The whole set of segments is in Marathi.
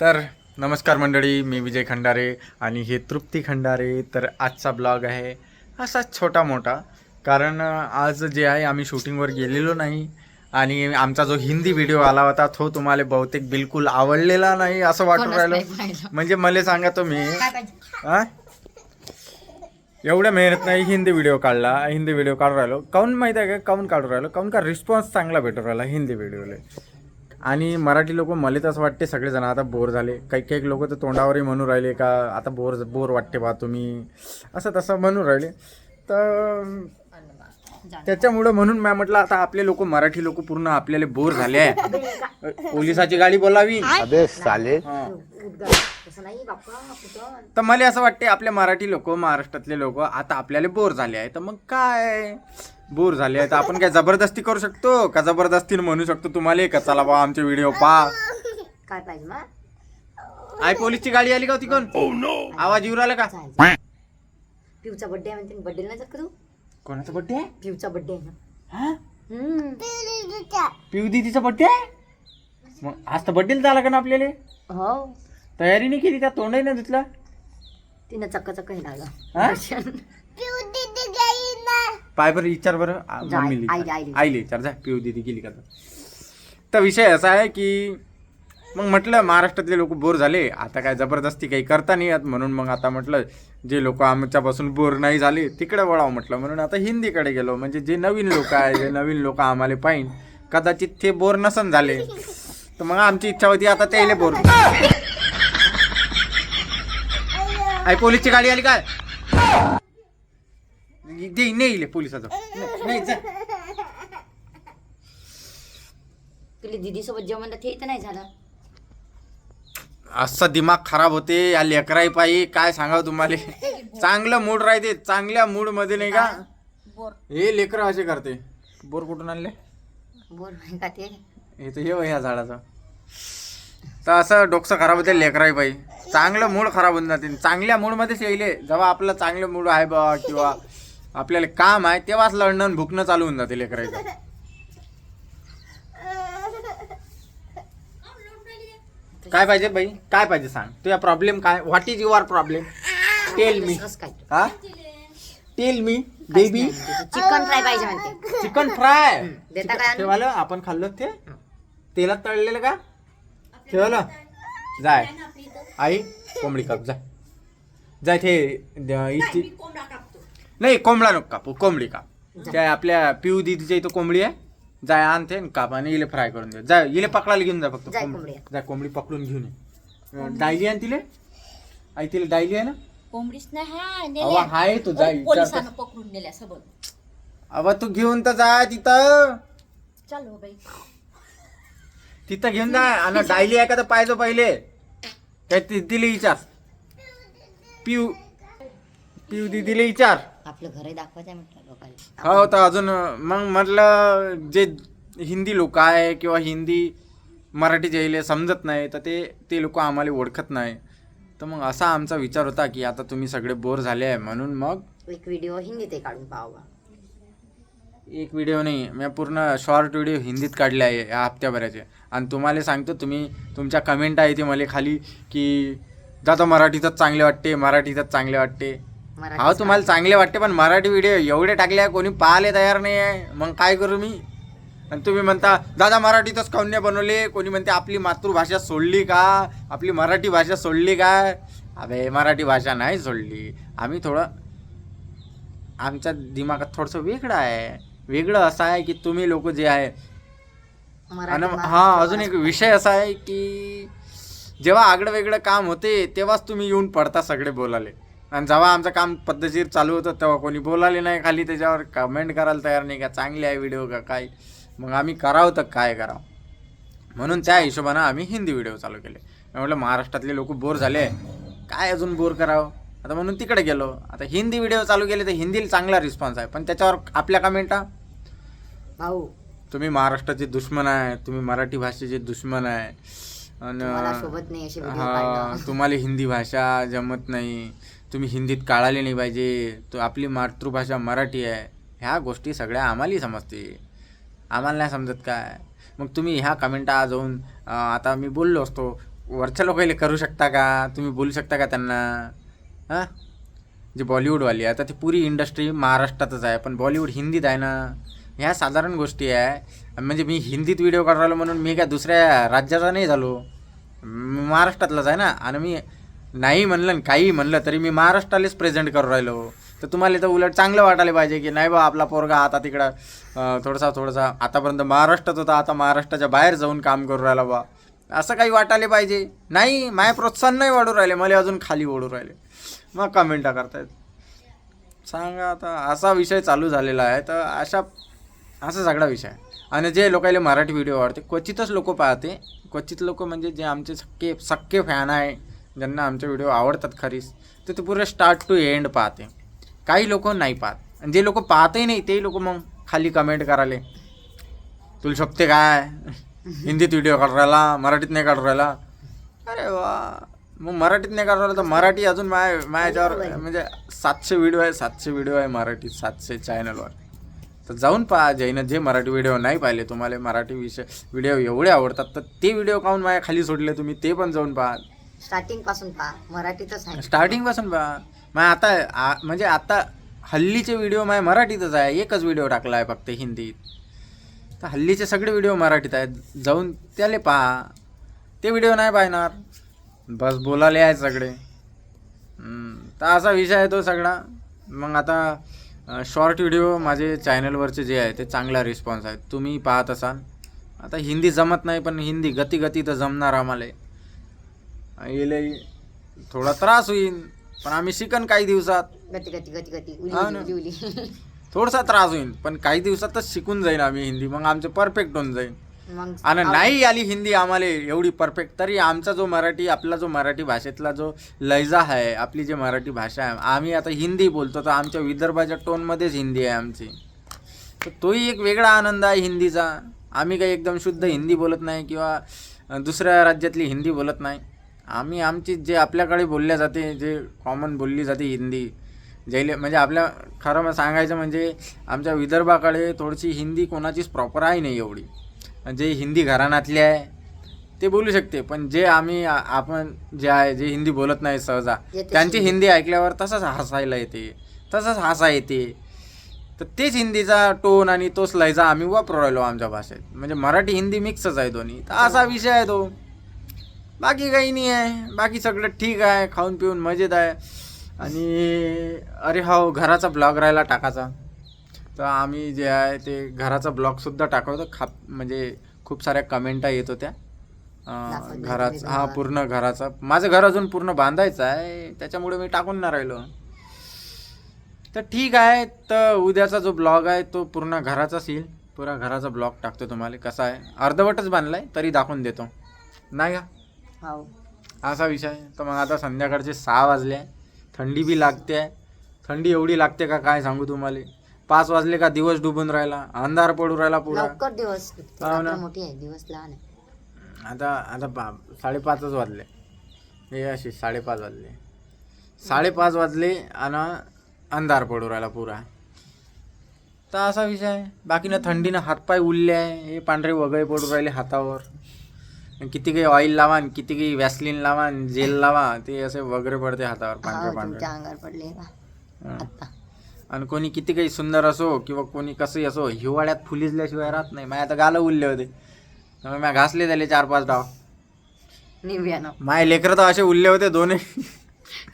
तर नमस्कार मंडळी मी विजय खंडारे आणि हे तृप्ती खंडारे. तर आजचा ब्लॉग आहे असा छोटा मोठा कारण आज जे आहे आम्ही शूटिंगवर गेलेलो नाही आणि आमचा जो हिंदी व्हिडिओ आला होता तो तुम्हाला बहुतेक बिलकुल आवडलेला नाही असं वाटून राहिलं. म्हणजे मला सांगा तुम्ही एवढ्या मेहनत नाही हिंदी व्हिडिओ काढला हिंदी व्हिडिओ काढून राहिलो. काऊन माहिती आहे का? काऊन काढून राहिलो? काऊन का रिस्पॉन्स चांगला भेटून राहिला हिंदी व्हिडिओला? आणि मराठी लोक मला तसं वाटते सगळेजण. आता बोर झाले. काही काही लोक तर तोंडावरही म्हणून राहिले का आता बोर बोर वाटते बा तुम्ही. असं तसं म्हणून राहिले. तर त्याच्यामुळं म्हणून मी म्हटलं आता आपले लोक मराठी लोक पूर्ण आपल्याला बोर झाले आहे. पोलिसाची गाडी बोलावी. अबे साले. तसं नाही बाप्पा कुठं तर मला असं वाटते आपले मराठी लोक महाराष्ट्रातले लोक आता आपल्याला बोर झाले आहे. तर मग काय? बोर झाले आहे तर आपण काय जबरदस्ती करू शकतो? का जबरदस्तीने म्हणू शकतो तुम्हाला का चला बा आमचे व्हिडिओ पहा. काय पाहिजे मग? आय पोलीसची गाडी आली का होती कोण आवाज येऊ राहिला का? चालेल पिऊचा बड्डे आहे म्हणते बड्डे नाही जात का तू? कोणाचा बड्डे आहे? पिऊचा बड्डे आहे ना. हा? हम्म. पिऊ दीदीचा बड्डे आहे? मग आज तर बड्डेला झाला का ना आपल्याला? हो. तयारी नाही केली त्या तोंडही नाही धुतला तिनं चक्क चक्क हे? हा? पाय बरं विचार बरं. आ, जा, मम्मीला आईला- विचार. आईला. आईला विचार जा. पिऊ दिदी गेली का तर. तर विषय असा आहे की मग म्हटलं महाराष्ट्रातले लोक बोर झाले. आता काय जबरदस्ती काही करता नाही येत. म्हणून मग आता म्हटलं जे लोक आमच्यापासून बोर नाही झाले तिकडे वळावं म्हटलं. म्हणून आता हिंदीकडे गेलो. म्हणजे जे नवीन लोक आहे जे नवीन लोक आम्हाला पाहिन कदाचित ते बोर नसन झाले. तर मग आमची इच्छा होती आता त्याला बोर. आई पोलीसची गाडी आली काय दे नाही पोलिसाचं. नाही, जा. तुला दिदी सोबत जेवण ते तर नाही झालं. असं दिमाग खराब होते या लेकराई पायी काय सांगावं तुम्हाला? चांगलं मूड राहते चांगल्या मूडमध्ये नाही का? बोर. हे लेकर असे करते. बोर कुठून आणले? बोर नाही का ते? हे तर हे वय ह्या झाडाचं. तर असं डोकं खराब होते लेकराई पायी. चांगलं मूड खराब होऊन जाते. चांगल्या मूडमध्येच येईल जेव्हा आपलं चांगलं मूड आहे बा किंवा आपल्याला काम आहे तेव्हाच लढणं भुकणं चालू होऊन जाते लेकराईचं काय पाहिजे बाई? काय पाहिजे सांग? तुझा प्रॉब्लेम काय? What is your problem tell me हा? Tell me baby chicken fry पाहिजे म्हणते. चिकन फ्राय देता काय? ठेवालं? आपण खाल्लं ते? तेलात तळलेलं का? ठेवलं? जाय. आई कोंबडी काप जाय जाय ते नाही कोंबडा नको कापू कोंबडी काप. त्या आपल्या पिऊ दिदीच्या इथं कोंबडी आहे जाय आणते आणि काप आणि इले फ्राय करून दे. जाय इले पकडायला घेऊन जा फक्त कोंबडी. जाय कोंबडी पकडून घेऊन ये. डायली आहे तिले? आई तिला डायली आहे ना? कोंबडीच नाही हा अवा हाय तू जाय पोलिसांना पकडून नेल्या सोबत अवा तू घेऊन तर जा तिथं. चलो बाई. तिथं घेऊन जा आणि डायली आहे का तर पाहिजे पहिले. काय ती दिले विचार. पिऊ पिऊ दिदीले विचार. आपलं घरही दाखवायचं म्हटलं लोकांना. हो तर अजून मग म्हटलं जे हिंदी लोक आहे किंवा हिंदी मराठी जे समजत नाही तर ते ते लोक आम्हाला ओळखत नाही. तर मग असा आमचा विचार होता की आता तुम्ही सगळे बोर झाले आहे म्हणून मग एक व्हिडिओ हिंदीत काढून पाहावा एक व्हिडिओ नाही मी पूर्ण शॉर्ट व्हिडिओ हिंदीत काढले आहे या हप्त्याभराचे. आणि तुम्हाला सांगतो तुम्ही तुमच्या कमेंट आहे ते मला खाली की दादा मराठीतच चांगले वाटते मराठीतच चांगले वाटते. हा तुम्हाला चांगले वाटते पण मराठी व्हिडिओ एवढे टाकले कोणी पाहायला तयार नाही आहे. मग काय करू मी? आणि तुम्ही म्हणता दादा मराठीतच काऊन नाही बनवले. कोणी म्हणते आपली मातृभाषा सोडली का? आपली मराठी भाषा सोडली काय अबे मराठी भाषा नाही सोडली. आम्ही थोडं आमच्या दिमागात थोडंसं वेगळं आहे. वेगळं असं आहे की तुम्ही लोक जे आहे आणि हा अजून एक विषय असा आहे की जेव्हा आगळं वेगळं काम होते तेव्हाच तुम्ही येऊन पडता सगळे बोलाले आणि जेव्हा आमचं काम पद्धतशीर चालू होतं तेव्हा कोणी बोलाले नाही खाली. त्याच्यावर कमेंट करायला तयार नाही का? चांगले आहे व्हिडिओ का काय? मग आम्ही करावं तर काय करावं? म्हणून त्या हिशोबानं आम्ही हिंदी व्हिडिओ चालू केले. म्हटलं महाराष्ट्रातले लोक बोर झाले. काय अजून बोर करावं? आता म्हणून तिकडे गेलो. आता हिंदी व्हिडिओ चालू केले तर हिंदीला चांगला रिस्पॉन्स आहे. पण त्याच्यावर आपल्या कमेंटा भाऊ. तुम्ही महाराष्ट्राचे दुश्मन आहे. तुम्ही मराठी भाषेचे दुश्मन आहे. आणि हा तुम्हाला हिंदी भाषा जमत नाही. तुम्ही हिंदीत काळाले नाही पाहिजे तो आपली मातृभाषा मराठी आहे ह्या गोष्टी सगळ्या आम्हालाही समजते. आम्हाला नाही समजत काय? मग तुम्ही ह्या कमेंटा जाऊन आता मी बोललो असतो वरच्या लोकांना करू शकता का? तुम्ही बोलू शकता का त्यांना? हां जे बॉलिवूडवाली आहे आता ती पुरी इंडस्ट्री महाराष्ट्रातच आहे पण बॉलिवूड हिंदीत आहे ना? ह्या साधारण गोष्टी आहे. म्हणजे मी हिंदीत व्हिडिओ काढून राहिलो म्हणून मी काय दुसऱ्या राज्याचा नाही झालो. महाराष्ट्रातलाच आहे ना? आणि मी नाही म्हणलं आणि काही म्हणलं तरी मी महाराष्ट्रालाच प्रेझेंट करू राहिलो. तर तुम्हाला तर उलट चांगलं वाटायला पाहिजे की नाही बा आपला पोरगा आता तिकडं थोडासा थोडासा आतापर्यंत महाराष्ट्रात होता आता महाराष्ट्राच्या बाहेर जाऊन काम करू राहिला बा. असं काही वाटायला पाहिजे? नाही माय प्रोत्साहन नाही वाढू राहिले मला अजून खाली ओढू राहिले. मग कमेंटा करतायत. सांगा आता असा विषय चालू झालेला आहे तर अशा असा सगळा विषय आहे. आणि जे लोकांना मराठी व्हिडिओ आवडते क्वचितच लोक पाहते. क्वचित लोक म्हणजे जे आमचे सक्के सक्के फॅन आहे ज्यांना आमचे व्हिडिओ आवडतात खरीच तर ते पुरे स्टार्ट टू एंड पाहते. काही लोक नाही पाहत. आणि जे लोक पाहतही नाही ते लोक मग खाली कमेंट करायले. तुला शोभते काय? हिंदीत व्हिडिओ काढू राहिला मराठीत नाही काढू राहिला. अरे वा. मग मराठीत नाही काढू राहिला तर मराठी अजून माय माझ्यावर म्हणजे सातशे व्हिडिओ आहे सातशे व्हिडिओ आहे मराठीत सातशे चॅनलवर तर जाऊन पहा जैन जे मराठी व्हिडिओ नाही पाहिले तुम्हाला मराठी विषय व्हिडिओ एवढे आवडतात तर ते व्हिडिओ काहून माझ्या खाली सोडले तुम्ही ते पण जाऊन पहा. स्टार्टिंगपासून पहा. मराठीतच आहे. स्टार्टिंगपासून पहा. मग आता आ- म्हणजे आता हल्लीचे व्हिडिओ माझ्या मराठीतच आहे. एकच व्हिडिओ टाकला आहे फक्त हिंदीत. तर हल्लीचे सगळे व्हिडिओ मराठीत आहेत. जाऊन त्याले पहा. ते व्हिडिओ नाही पाहणार. बस बोलाले आहेत सगळे. हम्म, तर असा विषय आहे तो सगळा. मग आता शॉर्ट व्हिडिओ माझे चॅनलवरचे जे आहे ते चांगला रिस्पॉन्स आहे. तुम्ही पाहत असाल. आता हिंदी जमत नाही पण हिंदी गती गती तर जमणार आम्हाला. येले थोडा त्रास होईल पण आम्ही शिकन काही दिवसात. गती गती गती गती. उली हा उली ना. उली उली. थोडासा त्रास होईल पण काही दिवसातच शिकून जाईन आम्ही हिंदी. मग आमचं परफेक्ट होऊन जाईल मग आणि नाही आली हिंदी आम्हाला एवढी परफेक्ट तरी आमचा जो मराठी आपला जो मराठी भाषेतला जो लयजा आहे आपली जी मराठी भाषा आहे आम्ही आता हिंदी बोलतो तर आमच्या विदर्भाच्या टोनमध्येच हिंदी आहे आमची. तर तोही एक वेगळा आनंद आहे हिंदीचा. आम्ही काही एकदम शुद्ध हिंदी बोलत नाही किंवा अ, दुसऱ्या राज्यातली हिंदी बोलत नाही. आम्ही आमची जे आपल्याकडे बोलल्या जाते जे कॉमन बोलली जाते हिंदी जैले म्हणजे आपल्या खरं मग सांगायचं म्हणजे आमच्या विदर्भाकडे थोडीशी हिंदी कोणाचीच प्रॉपर आहे नाही एवढी. जे हिंदी घराण्यातले आहे ते बोलू शकते पण जे आम्ही आपण जे आहे जे हिंदी बोलत नाही सहजा त्यांची हिंदी. ऐकल्यावर तसंच हसायला येते तसंच हसा येते. तर तेच हिंदीचा टोन आणि तोच लयचा आम्ही वापरू राहिलो आमच्या भाषेत. म्हणजे मराठी हिंदी मिक्सच आहे दोन्ही. तर असा विषय आहे तो. बाकी काही नाही आहे. बाकी सगळं ठीक आहे. खाऊन पिऊन मजेत आहे. आणि अरे हो घराचा ब्लॉग राहिला टाकाचा तर आम्ही जे आहे ते घराचा ब्लॉगसुद्धा टाकवतो. खा म्हणजे खूप साऱ्या कमेंटा येत होत्या. घराच हा. पूर्ण घराचा. माझं घर अजून पूर्ण बांधायचं आहे. त्याच्यामुळे मी टाकून नाही राहिलो. तर ठीक आहे. तर उद्याचा जो ब्लॉग आहे तो पूर्ण घराचाच येईल. पुरा घराचा ब्लॉग टाकतो तुम्हाला. कसा आहे? अर्धवटच बांधलाय तरी दाखवून देतो. नाही का? हो असा विषय. तर मग आता संध्याकाळचे सहा वाजले आहे. थंडी बी लागते आहे. थंडी एवढी लागते का काय सांगू तुम्हाला? पाच वाजले का दिवस डुबून राहिला? अंधार पडू राहिला पुरा. लवकर दिवस हो ना. रात्र मोठी आहे. दिवस लहान आहे. आता आता पा साडेपाचच वाजले. हे अशी साडेपाच वाजले. साडेपाच वाजले आणि अंधार पडू राहिला पुरा. तर असा विषय आहे. बाकीनं थंडीनं हातपाय उरले आहे. हे पांढरे वगळे पडू राहिले हातावर. किती काही ऑइल लावा किती काही वॅसलिन लावा जेल लावा ते असे वगैरे पडते हातावर पांढरे हो, पांढरे तुमच्या अंगावर पडले हं. आणि कोणी किती काही सुंदर असो किंवा कोणी कसंही असो हिवाळ्यात फुलिजल्याशिवाय राहत नाही. माझ्या आता गालं उरले होते. त्यामुळे मी घासले झाले चार पाच डाव. निव्यानं माझे लेकरं तर असे उरले होते दोन्ही.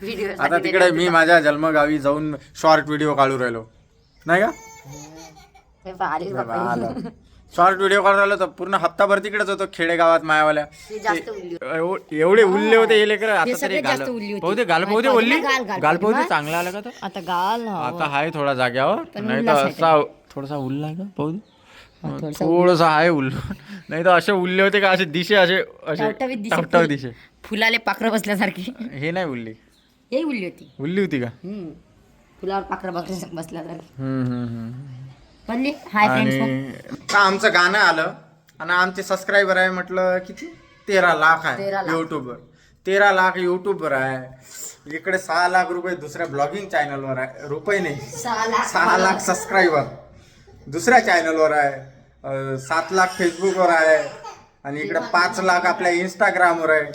व्हिडिओ आता तिकडे मी माझ्या जन्मगावी जाऊन शॉर्ट व्हिडिओ काढू राहिलो. नाही का? आलीच आलं. शॉर्ट व्हिडिओ काढून राहिलो तर पूर्ण हप्ताभर तिकडेच होतो खेडेगावात मायावाल्या. ती जास्त उरली एव- एवढे उरले होते हे लेकर आता तरी सगळ्यात गाल जास्त उरली होती. पाहू दे गाल पाहू दे ओल्ली गाल- गाल गाल पाहू दे पडली. चांगला आला का तो? आता गाल हा. आता आहे थोडा जाग्यावर पण नाही तर असा थोडासा उरला का पाहू थोडासा आहे उल्लू नाही तर असे उरले होते का? असे दिशे असे असे टवटवीत दिशे. टवटव दिशे. फुलाले पाखरं बसल्यासारखी. हे नाही उरली हे उरली होती. उरली होती का? हम्म. फुलावर पाखरं बसल्या बसल्यासारखी. हम्म, हम्म, हम्म. म्हणली हाय फ्रेंड्स आणि आता आमचं गाणं आलं? आणि आमचे सबस्क्रायबर आहे म्हटलं किती? तेरा लाख आहे तेरा लाख. युट्यूबवर तेरा लाख युट्यूबवर आहे. इकडे सहा लाख रुपये दुसऱ्या ब्लॉगिंग चॅनलवर आहे. रुपये नाही. सहा लाख. सहा लाख सबस्क्रायबर दुसऱ्या चॅनलवर आहे. अं, सात लाख फेसबुकवर आहे. आणि इकडे पाच लाख. आपल्या इंस्टाग्रामवर आहे.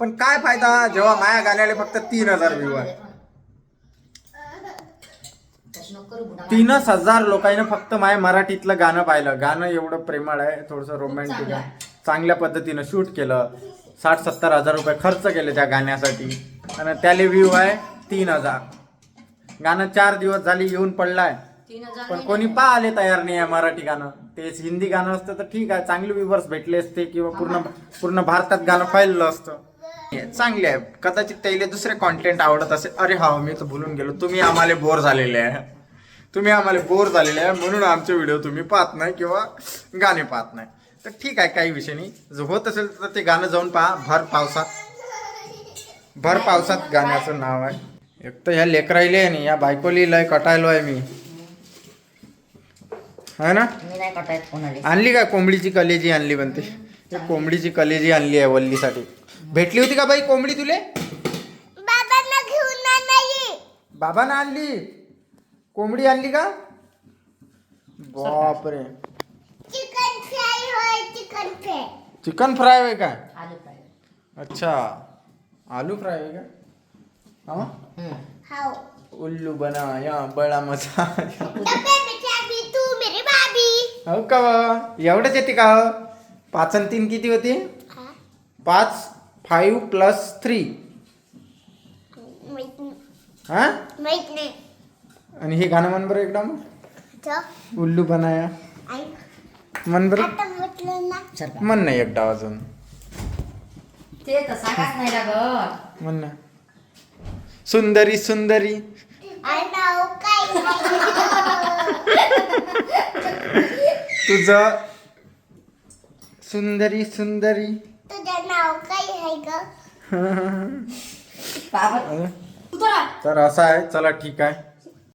पण काय फायदा? जेव्हा माया गाण्याला फक्त तीन हजार व्ह्यू आहे तशी नको करू बुडा. तीनच हजार लोकांनी फक्त माझ्या मराठीतलं गाणं पाहिलं. गाणं एवढं प्रेमळ आहे थोडंसं रोमॅन्टिक आहे. चांगल्या पद्धतीनं शूट केलं. साठ सत्तर हजार रुपये खर्च केले त्या गाण्यासाठी. आणि त्याले व्ह्यू आहे तीन हजार. गाणं चार दिवस झाली येऊन पडलाय. पण कोणी पाहिले तयार नाही आहे मराठी गाणं. तेच हिंदी गाणं असतं तर ठीक आहे. चांगले व्ह्यूवर्स भेटले असते किंवा पूर्ण पूर्ण भारतात गाणं फायलं असतं. चांगले आहे. कदाचित त्याला दुसरे कॉन्टेंट आवडत असेल. अरे हा मी तर भुलून गेलो. तुम्ही आम्हाला बोर झालेले आहे. तुम्ही आम्हाला बोर झालेले आहे म्हणून आमचे व्हिडिओ तुम्ही पाहत नाही किंवा गाणे पाहत नाही. तर ठीक आहे काही विषय नाही. जर होत असेल तर ते गाणं जाऊन पहा भर पावसात. भर पावसात गाण्याचं नाव आहे. एक तर ह्या लेकराईले आहे नाही या बायकोली लय कटायलो आहे मी. है ना? मी नाही कटायत कोणाला. आणली का कोंबडीची कलेजी आणली म्हणते ते? कोंबडीची कलेजी आणली आहे वल्लीसाठी. भेटली होती का बाई कोंबडी तुले? बाबांना घेऊन नाही बाबानं आणली. कोंबडी आणली का? बापरे. चिकन फ्राय होय चिकन फ्राय. चिकन फ्राय आहे काय? आलू फ्राय. अच्छा. आलू फ्राय आहे का हा हाउ उल्लू बनाया बडा मजा डब्बे में चाबी तू मेरी भाभी. हो का बा? एवढंच येते का हो? पाच आणि तीन किती होते? पाच फाईव्ह प्लस थ्री माहीत नाही. हा? माहीत नाही. आणि हे गाणं म्हण बरं एकदम. तो उल्लू बनाया म्हण बरं. आता म्हटलं ना. सरका म्हण नाही एकदा अजून. ते तर सांगाच नाही लागत म्हण ना. सुंदरी सुंदरी. नाव काय तुझं सुंदरी सुंदरी. तुझं नाव काय आहे ग? तर असं आहे. चला ठीक आहे.